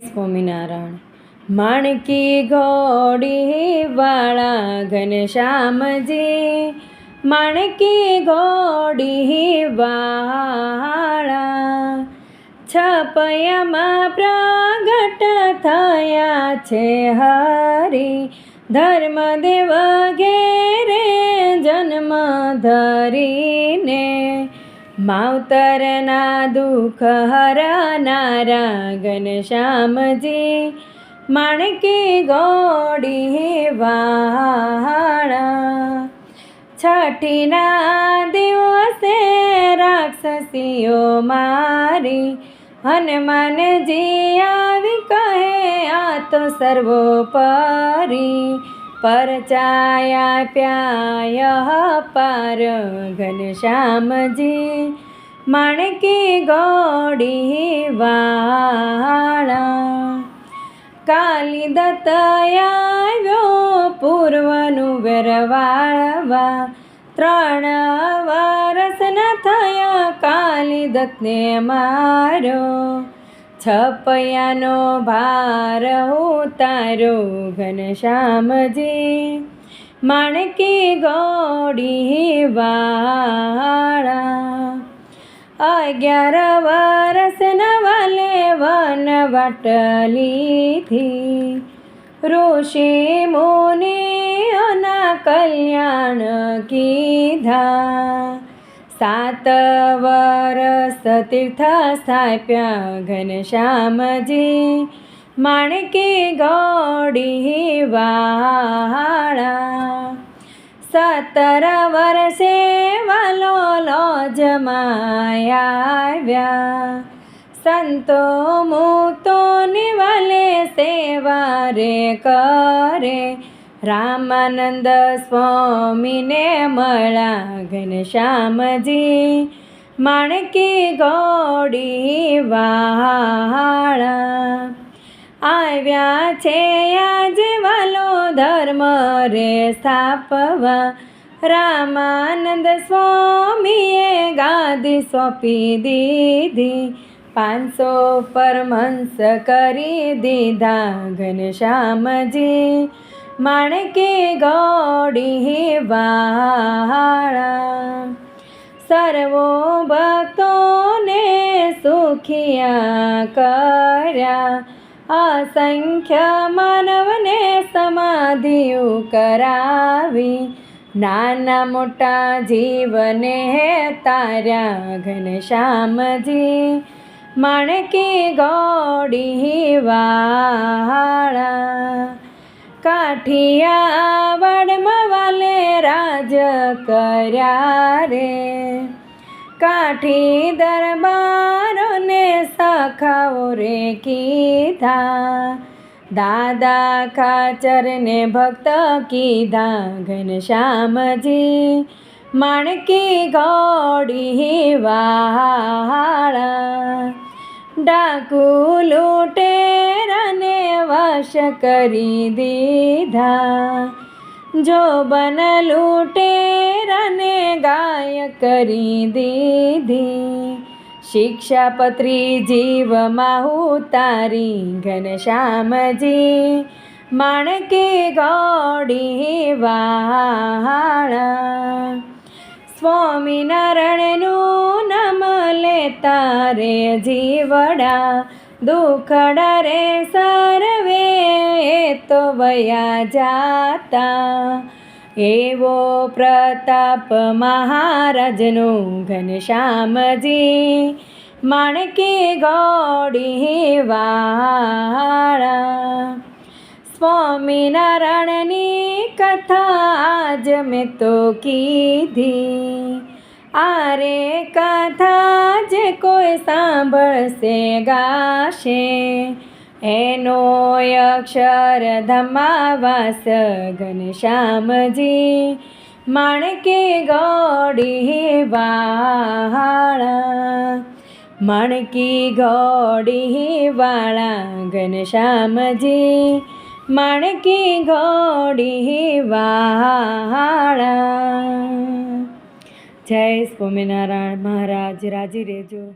સ્વામિનારાયણ, માણકી ઘોડી વાળા ઘનશ્યામજી, માણકી ઘોડી વાળા છપયામાં પ્રગટ થયા છે હરી, ધર્મદેવ ઘેરે જન્મ ધરીને માવતરના દુઃખ હરનારા ઘનશ્યામજી માણકી ગોડી વાણા છઠ્ઠીના દિવસે રાક્ષસીઓ મારી, હનુમાનજી આવી કહે, આ તો સર્વોપરી પરચાયા પ્યાય પાર ઘનશ્યામજી માણકી ગોડી વાળા. કાલી દત્ત આવ્યો પૂર્વનું વેરવાળવા ત્રણ વારસ ન થયા, કાલી દત્તને મારો છપયાનો ભાર ઉતારો ઘનશ્યામજી માણકી ગોડી વાળા. અગિયાર વરસ નવલે વન વાટલીથી. ઋષિ મુનિઓના કલ્યાણ કીધા. સાત વરસ તીર્થ સ્થાપ્યા ઘનશ્યામજી માણકી ગોડી વાળા. સત્તર વર્ષે વાલો લોજમાયા સંતો મુક્તો નિવલે સેવા રે કરે. રામાનંદ સ્વામીને મળા ઘનશ્યામજી માણકી ગોડી વાળા. આવ્યા છે આજે વાલો ધર્મ રે સ્થાપવા. રામાનંદ સ્વામીએ ગાદી સોંપી દીધી. પાંચસો પરમહંસ કરી દીધા ઘનશ્યામજી માણકી ગોડી વાળા. સર્વો ભક્તોને સુખિયા કર્યા. અસંખ્ય માનવને સમાધિઓ કરાવી. નાના મોટા જીવને તાર્યા ઘનશ્યામજી માણકી ગોડી વાળા. કાઠિયા વડમાં વાલે રાજ કર્યા રે. કાઠી દરબારોને સખાઓ રે કીધા. દાદા ખાચરને ભક્ત કીધા ઘનશ્યામજી માણકી ગોડી વાળા ડાકુ લૂંટેરાને વશ કરી દીધા. જો બન લૂંટેરાને ગાય કરી દીધી. શિક્ષાપત્રી જીવમાં ઉતારી ઘનશ્યામજી માણકે ગોડી વાળા. સ્વામિનારાયણનું નામ લેતા રે જીવડા. દુખડા રે સર્વે એ તો વયા જાતા. એવો પ્રતાપ મહારાજનો ઘનશ્યામજી માણકી ગોડી વાળા. સ્વામિનારાયણની કથા આજ મેં તો કીધી. આરે કથા જે કોઈ સાંભળશે, ગાશે. એનો અક્ષર ધમાવાસ, ઘનશ્યામજી. માણકી ગોડી વાળા, માણકી ગોડી વાળા, ઘનશ્યામજી. માણકી ગોડી વાળા. જય સ્વામિનારાયણ મહારાજ, રાજી રહેજો.